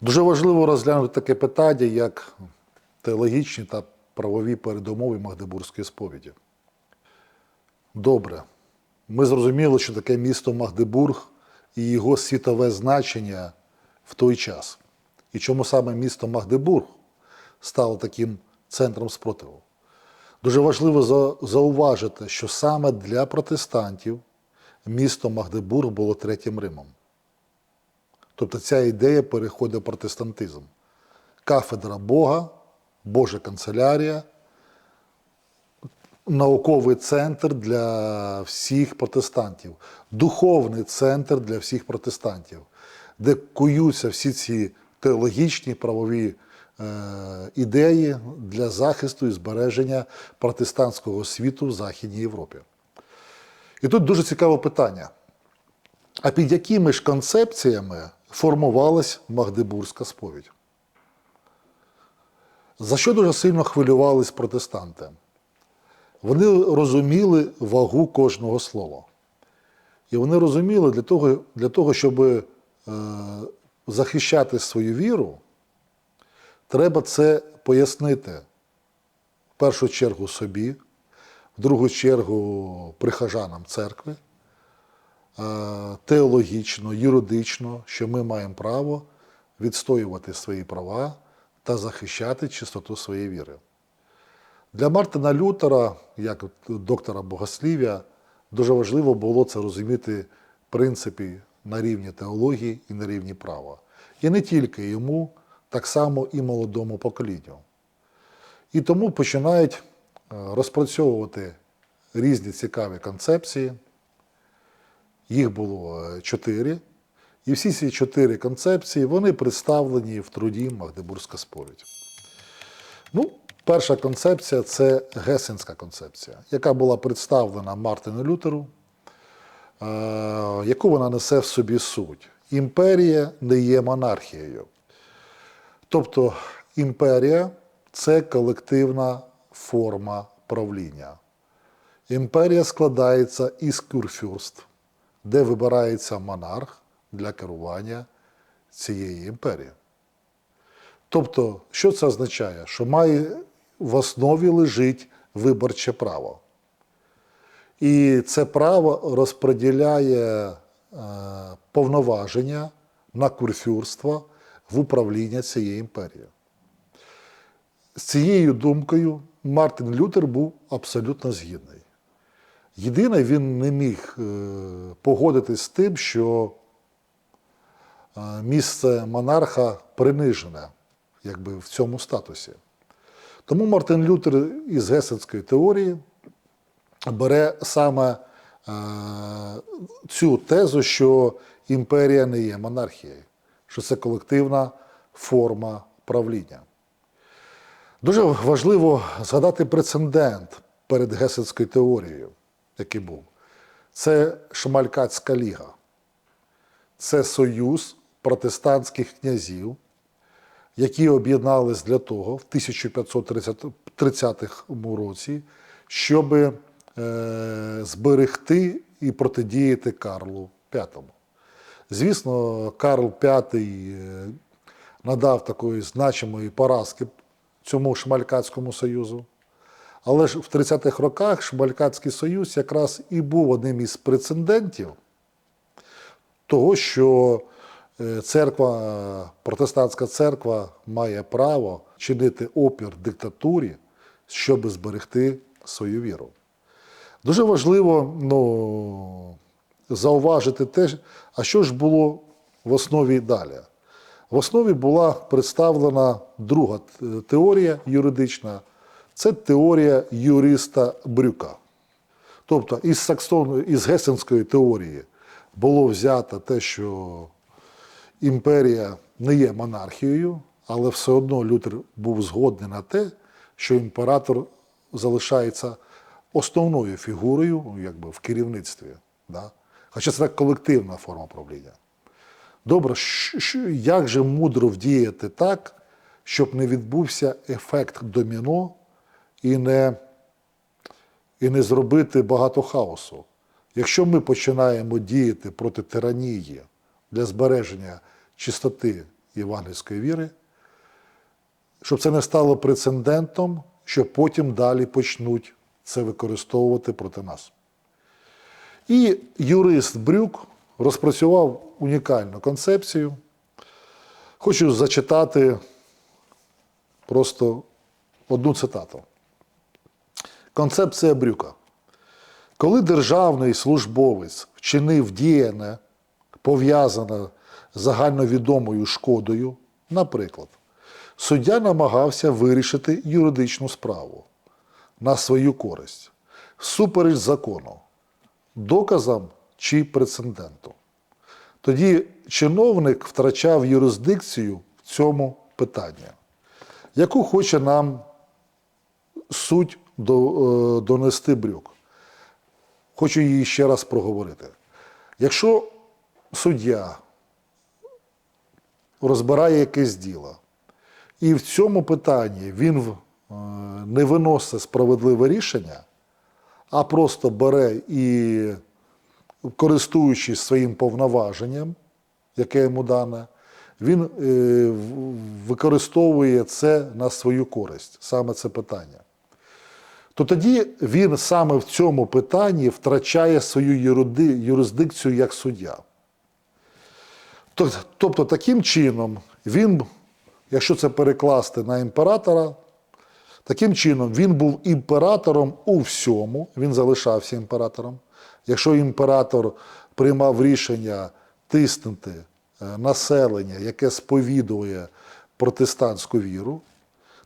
Дуже важливо розглянути таке питання, як теологічні та правові передумови Магдебурзької сповіді. Добре. Ми зрозуміли, що таке місто Магдебург і його світове значення в той час. І чому саме місто Магдебург стало таким центром спротиву. Дуже важливо зауважити, що саме для протестантів місто Магдебург було третім Римом. Тобто ця ідея переходить в протестантизм. Кафедра Бога, Божа канцелярія, науковий центр для всіх протестантів, духовний центр для всіх протестантів, де куються всі ці теологічні правові е, ідеї для захисту і збереження протестантського світу в Західній Європі. І тут дуже цікаве питання. А під якими ж концепціями формувалась Магдебурзька сповідь? За що дуже сильно хвилювались протестанти? Вони розуміли вагу кожного слова. І вони розуміли, для того, для того щоб е, захищати свою віру, треба це пояснити в першу чергу собі, в другу чергу прихожанам церкви, теологічно, юридично, що ми маємо право відстоювати свої права та захищати чистоту своєї віри. Для Мартина Лютера, як доктора богослів'я, дуже важливо було це розуміти в принципі на рівні теології і на рівні права. І не тільки йому, так само і молодому поколінню. І тому починають е, розпрацьовувати різні цікаві концепції. Їх було е, чотири. І всі ці чотири концепції вони представлені в труді Магдебурзька сповідь. Ну, перша концепція це Гесенська концепція, яка була представлена Мартину Лютеру, е, яку вона несе в собі суть. Імперія не є монархією. Тобто імперія це колективна форма правління. Імперія складається із курфюрств, де вибирається монарх для керування цієї імперії. Тобто, що це означає? Що має в основі лежить виборче право. І це право розподіляє е, повноваження на курфюрство в управління цією імперією. З цією думкою Мартин Лютер був абсолютно згідний. Єдине, він не міг е, погодитись з тим, що е, місце монарха принижене якби, в цьому статусі. Тому Мартин Лютер із Гесенської теорії бере саме е, цю тезу, що імперія не є монархією, що це колективна форма правління. Дуже важливо згадати прецедент перед Гесенською теорією, який був. Це Шмалькацька ліга. Це союз протестантських князів, які об'єднались для того в 1530 році, щоб е, зберегти і протидіяти Карлу V. Звісно, Карл V е, надав такої значимої поразки цьому Шмалькацькому союзу. Але ж в 30-х роках Шмалькацький союз якраз і був одним із прецедентів того, що е, церква, протестантська церква має право чинити опір диктатурі, щоб зберегти свою віру. Дуже важливо ну, зауважити те, а що ж було в основі далі. В основі була представлена друга теорія юридична, це теорія юриста Брюка. Тобто із Саксон, із Гесенської теорії було взято те, що імперія не є монархією, але все одно Лютер був згодний на те, що імператор залишається основною фігурою ну, якби, в керівництві. Да? Хоча це так колективна форма правління. Добре, як же мудро вдіяти так, щоб не відбувся ефект доміно і не, і не зробити багато хаосу? Якщо ми починаємо діяти проти тиранії для збереження чистоти євангельської віри, щоб це не стало прецедентом, що потім далі почнуть це використовувати проти нас. І юрист Брюк розпрацював унікальну концепцію. Хочу зачитати просто одну цитату. Концепція Брюка. Коли державний службовець вчинив діяне, пов'язане з загальновідомою шкодою, наприклад, суддя намагався вирішити юридичну справу на свою користь, всупереч закону, доказам чи прецеденту. Тоді чиновник втрачав юрисдикцію в цьому питанні, яку хоче нам суть до- е, донести брюк. Хочу її ще раз проговорити. Якщо суддя розбирає якесь діло, і в цьому питанні він е, не виносить справедливе рішення, а просто бере і, користуючись своїм повноваженням, яке йому дане, він е, використовує це на свою користь, саме це питання то тоді він саме в цьому питанні втрачає свою юрисдикцію як суддя. Тобто, таким чином, він, якщо це перекласти на імператора, таким чином він був імператором у всьому, він залишався імператором. Якщо імператор приймав рішення тиснути е, населення, яке сповідує протестантську віру,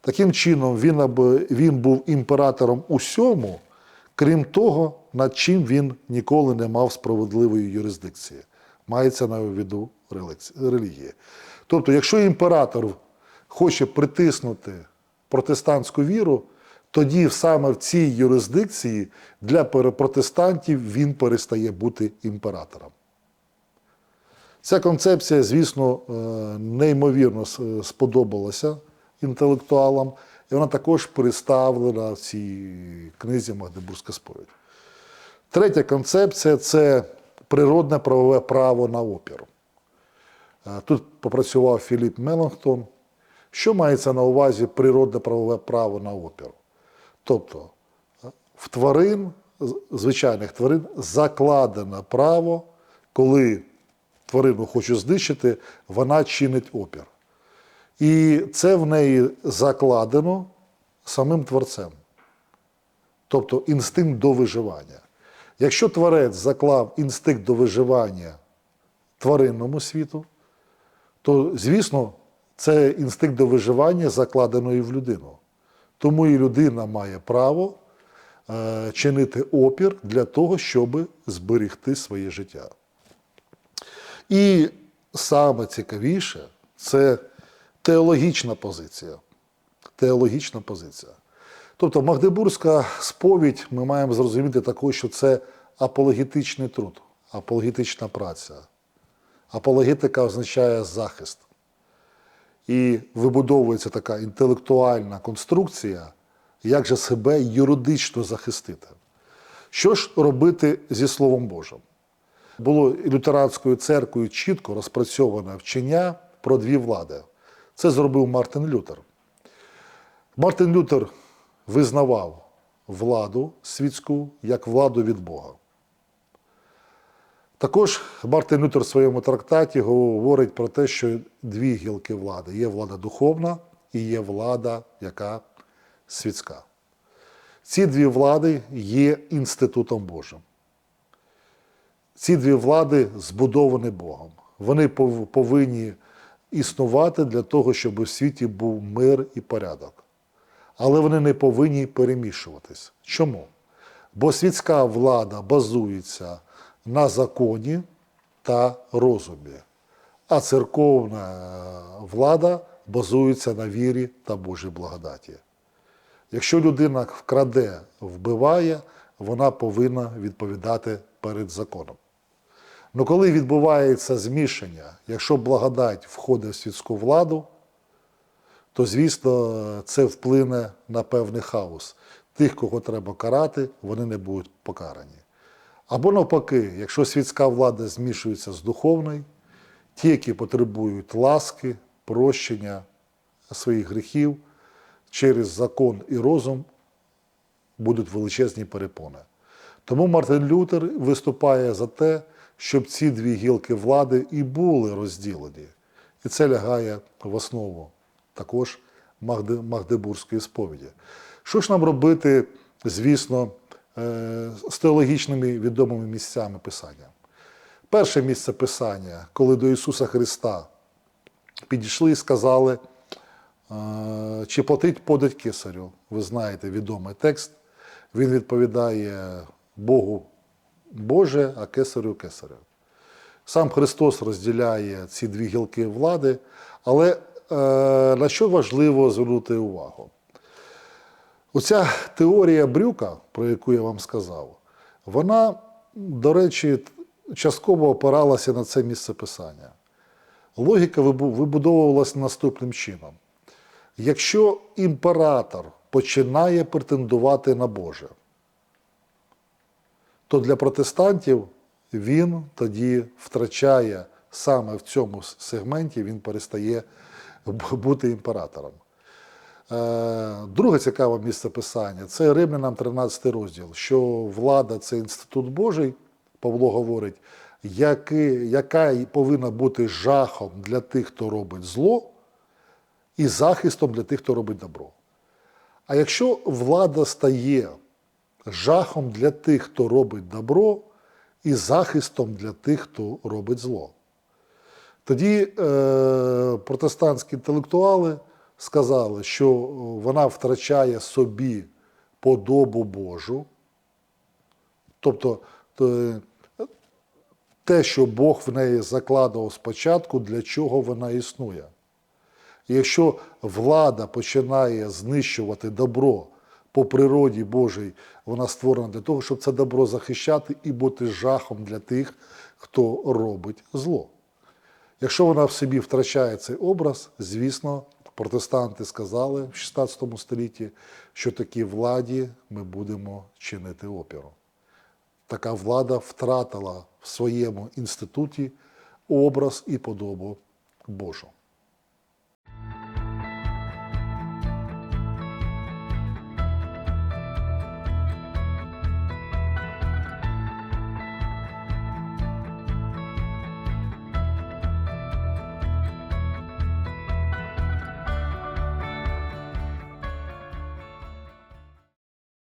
Таким чином, він, аби- він був імператором усьому, крім того, над чим він ніколи не мав справедливої юрисдикції. Мається на виду релігії. Тобто, якщо імператор хоче притиснути протестантську віру, тоді саме в цій юрисдикції для протестантів він перестає бути імператором. Ця концепція, звісно, е, неймовірно сподобалася інтелектуалам, і вона також представлена в цій книзі Магдебурзька сповідь. Третя концепція це природне правове право на опір. Е, Тут попрацював Філіп Меланхтон. Що мається на увазі природне правове право на опір? Тобто е, в тварин, звичайних тварин, закладено право, коли тварину хочуть знищити, вона чинить опір. І це в неї закладено самим творцем. Тобто інстинкт до виживання. Якщо творець заклав інстинкт до виживання тваринному світу, то, звісно, це інстинкт до виживання закладено і в людину. Тому і людина має право е, чинити опір для того, щоб зберегти своє життя. І саме цікавіше це теологічна позиція. Теологічна позиція. Тобто Магдебурзька сповідь ми маємо зрозуміти також, що це апологетичний труд, апологетична праця. Апологетика означає захист. І вибудовується така інтелектуальна конструкція, як же себе юридично захистити. Що ж робити зі Словом Божим? Було лютеранською церквою чітко розпрацьоване вчення про дві влади. Це зробив Мартин Лютер. Мартин Лютер визнавав владу світську як владу від Бога. Також Мартин Лютер в своєму трактаті говорить про те, що дві гілки влади: є влада духовна і є влада, яка світська. Ці дві влади є інститутом Божим. Ці дві влади збудовані Богом. Вони повинні існувати для того, щоб у світі був мир і порядок. Але вони не повинні перемішуватись. Чому? Бо світська влада базується на законі та розумі, а церковна е, влада базується на вірі та Божій благодаті. Якщо людина вкраде, вбиває, вона повинна відповідати перед законом. Ну коли відбувається змішання, якщо благодать входить в світську владу, то, звісно, це вплине на певний хаос. Тих, кого треба карати, вони не будуть покарані. Або навпаки, якщо світська влада змішується з духовною, ті, які потребують ласки, прощення своїх гріхів через закон і розум будуть величезні перепони. Тому Мартин Лютер виступає за те, щоб ці дві гілки влади і були розділені. І це лягає в основу також Магдебурзької сповіді. Що ж нам робити, звісно, е, з теологічними відомими місцями Писання? Перше місце Писання, коли до Ісуса Христа підійшли і сказали, е, чи платить подать кесарю. Ви знаєте відомий текст. Він відповідає Богу Боже, а кесарю кесарю. Сам Христос розділяє ці дві гілки влади, але е, на що важливо звернути увагу? Оця теорія брюка, про яку я вам сказав, вона, до речі, частково опиралася на це місце писання. Логіка вибудовувалася наступним чином. Якщо імператор починає претендувати на Боже, то для протестантів він тоді втрачає саме в цьому сегменті, він перестає бути імператором. Е, Друге цікаве місце писання це Римлянам 13 розділ, що влада це інститут Божий, Павло говорить, який, яка повинна бути жахом для тих, хто робить зло, і захистом для тих, хто робить добро. А якщо влада стає жахом для тих, хто робить добро, і захистом для тих, хто робить зло, тоді е, протестантські інтелектуали сказали, що вона втрачає собі подобу Божу, тобто е, те, що Бог в неї закладав спочатку, для чого вона існує. Якщо влада починає знищувати добро по природі Божій, вона створена для того, щоб це добро захищати і бути жахом для тих, хто робить зло. Якщо вона в собі втрачає цей образ, звісно, протестанти сказали в 16 столітті, що такій владі ми будемо чинити опіру. Така влада втратила в своєму інституті образ і подобу Божу.